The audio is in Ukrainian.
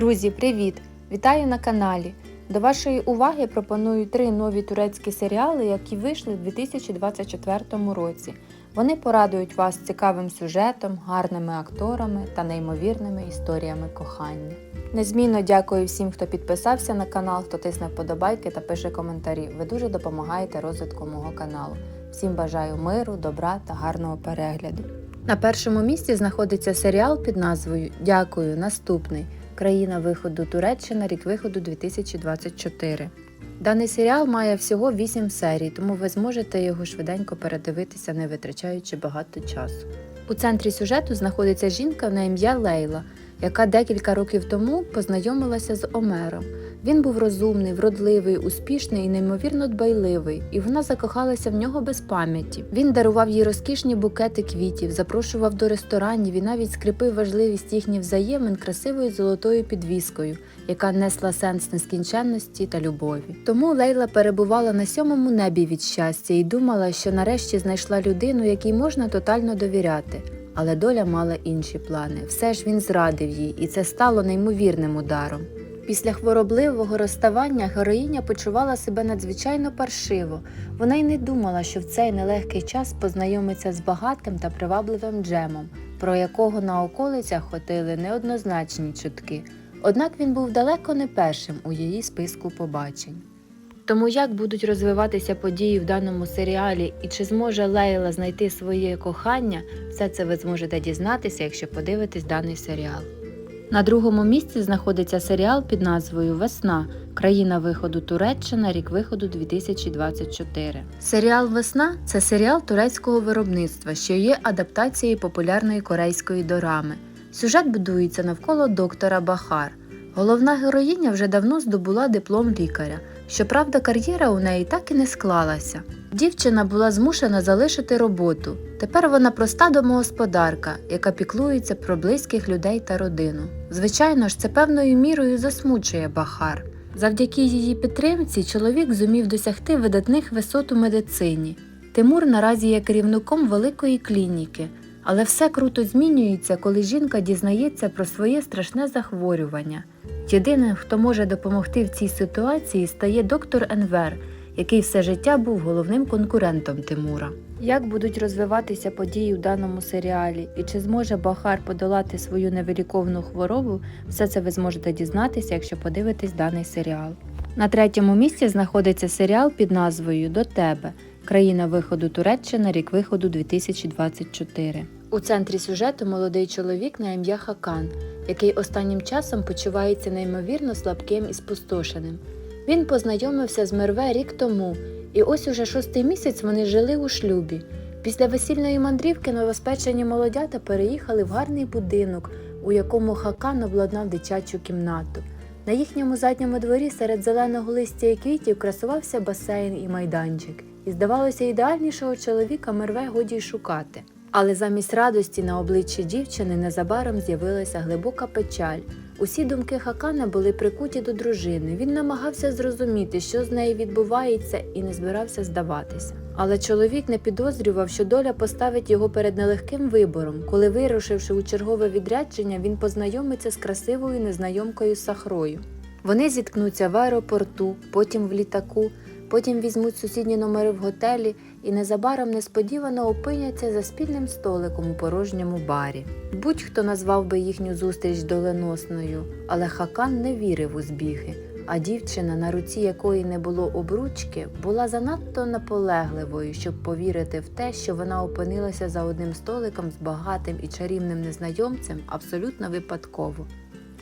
Друзі, привіт! Вітаю на каналі! До вашої уваги пропоную три нові турецькі серіали, які вийшли у 2024 році. Вони порадують вас цікавим сюжетом, гарними акторами та неймовірними історіями кохання. Незмінно дякую всім, хто підписався на канал, хто тисне вподобайки та пише коментарі. Ви дуже допомагаєте розвитку мого каналу. Всім бажаю миру, добра та гарного перегляду. На першому місці знаходиться серіал під назвою Дякую, наступний. Країна виходу Туреччина, рік виходу 2024. Даний серіал має всього 8 серій, тому ви зможете його швиденько передивитися, не витрачаючи багато часу. У центрі сюжету знаходиться жінка на ім'я Лейла, яка декілька років тому познайомилася з Омером. Він був розумний, вродливий, успішний і неймовірно дбайливий, і вона закохалася в нього без пам'яті. Він дарував їй розкішні букети квітів, запрошував до ресторанів і навіть скріпив важливість їхніх взаємин красивою золотою підвіскою, яка несла сенс нескінченності та любові. Тому Лейла перебувала на сьомому небі від щастя і думала, що нарешті знайшла людину, якій можна тотально довіряти. Але доля мала інші плани. Все ж він зрадив їй, і це стало неймовірним ударом. Після хворобливого розставання героїня почувала себе надзвичайно паршиво. Вона й не думала, що в цей нелегкий час познайомиться з багатим та привабливим Джемом, про якого на околицях ходили неоднозначні чутки. Однак він був далеко не першим у її списку побачень. Тому як будуть розвиватися події в даному серіалі і чи зможе Лейла знайти своє кохання, все це ви зможете дізнатися, якщо подивитесь даний серіал. На другому місці знаходиться серіал під назвою Весна. Країна виходу Туреччина, рік виходу 2024. Серіал Весна це серіал турецького виробництва, що є адаптацією популярної корейської дорами. Сюжет будується навколо доктора Бахар. Головна героїня вже давно здобула диплом лікаря. Щоправда, кар'єра у неї так і не склалася. Дівчина була змушена залишити роботу. Тепер вона проста домогосподарка, яка піклується про близьких людей та родину. Звичайно ж, це певною мірою засмучує Бахар. Завдяки її підтримці чоловік зумів досягти видатних висот у медицині. Тимур наразі є керівником великої клініки, але все круто змінюється, коли жінка дізнається про своє страшне захворювання. Єдиним, хто може допомогти в цій ситуації, стає доктор Енвер, який все життя був головним конкурентом Тимура. Як будуть розвиватися події в даному серіалі, і чи зможе Бахар подолати свою невиліковну хворобу, все це ви зможете дізнатися, якщо подивитесь даний серіал. На третьому місці знаходиться серіал під назвою До тебе. Країна виходу Туреччина, рік виходу 2024. У центрі сюжету молодий чоловік на ім'я Хакан, який останнім часом почувається неймовірно слабким і спустошеним. Він познайомився з Мерве рік тому, і ось уже шостий місяць вони жили у шлюбі. Після весільної мандрівки новоспечені молодята переїхали в гарний будинок, у якому Хакан обладнав дитячу кімнату. На їхньому задньому дворі серед зеленого листя і квітів красувався басейн і майданчик, і здавалося, ідеальнішого чоловіка Мерве годі й шукати. Але замість радості на обличчі дівчини незабаром з'явилася глибока печаль. Усі думки Хакана були прикуті до дружини. Він намагався зрозуміти, що з нею відбувається, і не збирався здаватися. Але чоловік не підозрював, що доля поставить його перед нелегким вибором. Коли, вирушивши у чергове відрядження, він познайомиться з красивою незнайомкою Сахрою. Вони зіткнуться в аеропорту, потім в літаку, потім візьмуть сусідні номери в готелі і незабаром несподівано опиняться за спільним столиком у порожньому барі. Будь-хто назвав би їхню зустріч доленосною, але Хакан не вірив у збіги, а дівчина, на руці якої не було обручки, була занадто наполегливою, щоб повірити в те, що вона опинилася за одним столиком з багатим і чарівним незнайомцем абсолютно випадково.